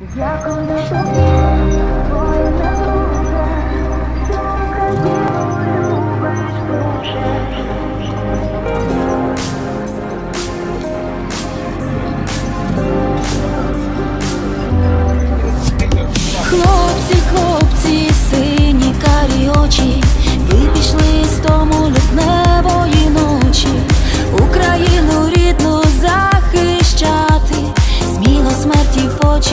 Дякую тобі, твоє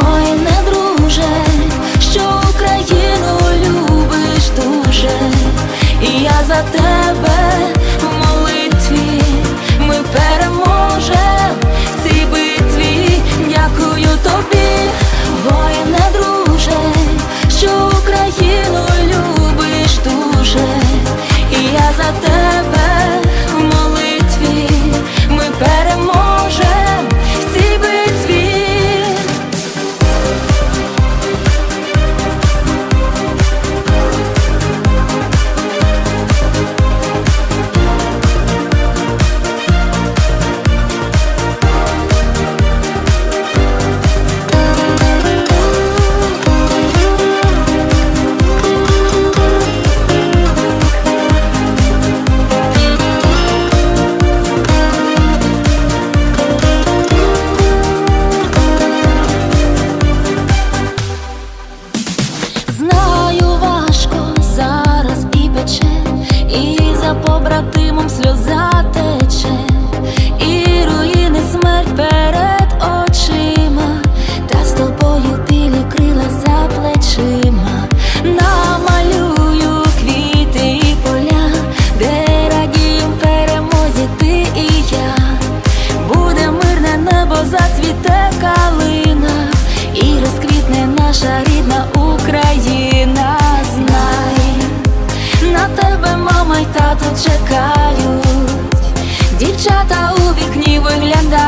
воїне друже, зацвіте калина і розквітне наша рідна Україна. Знай, на тебе мама й тато чекають, дівчата у вікні виглядають.